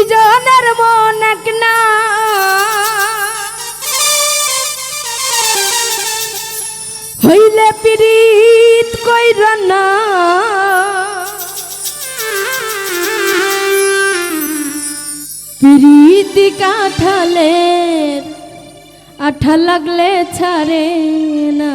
দুইজনের মন এক না। হইলে পীড়িত কইর না। প্রীতি কাঠালের আঠা লাগলে ছাড়ে না।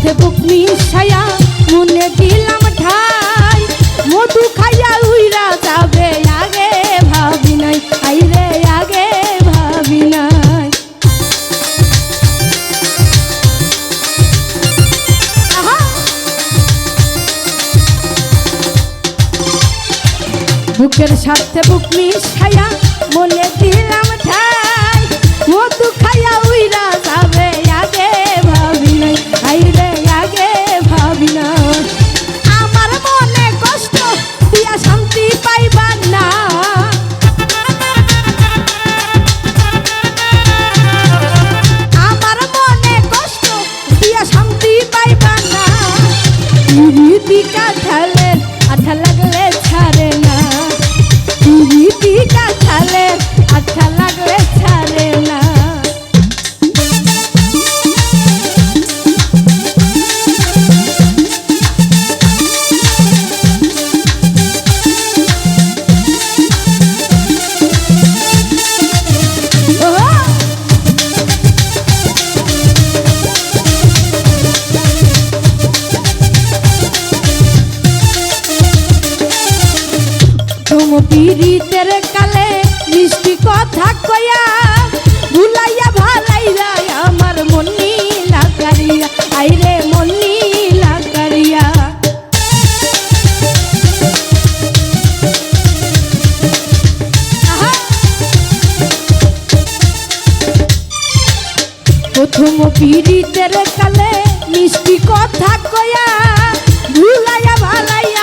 সাথে বুক মিশায়া মনে দিলাম ঠাই। মধু খাইয়া উইরা যাবে, আগে ভাবি নাই আইরে আগে ভাবি নাই! বুকের সাথে বুক মিশায়া মনে দিলাম ঠাই। রীতি কাঠালে আঠা লাগলে ছাড়ে না রীতি কাঠালে আঠা লাগলে ছাড়ে পীড়িতের কালে মিষ্টি কথা কয়া, ভুলাইয়া ভালাইয়া আমার মনি লাগারিয়া আইরে মনি লাগারিয়া আহা! প্রথম পীড়িতের কালে মিষ্টি কথা কয়া, ভুলাইয়া ভালাইয়া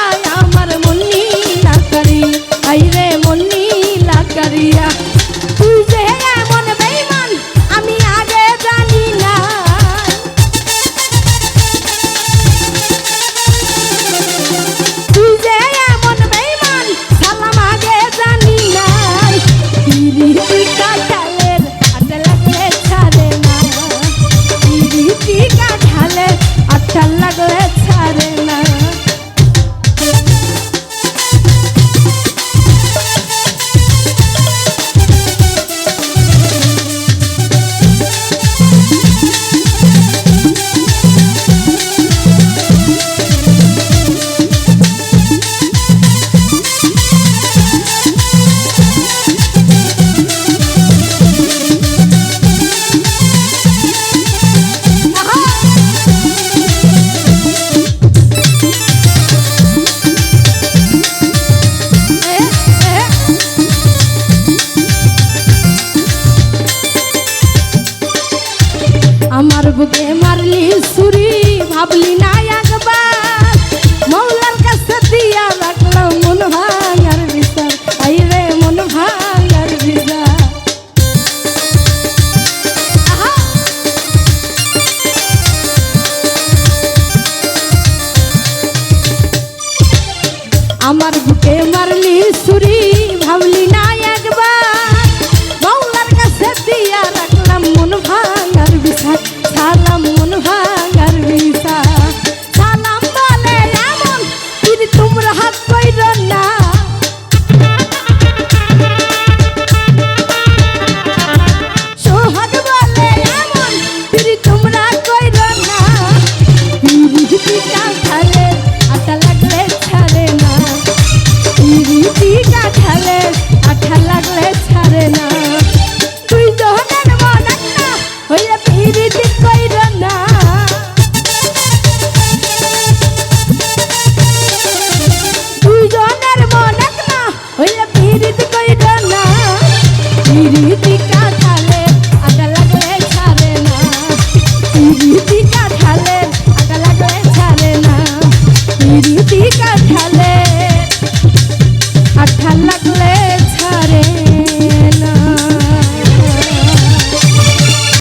আমার বুকে মারলি সুরি ভাবলি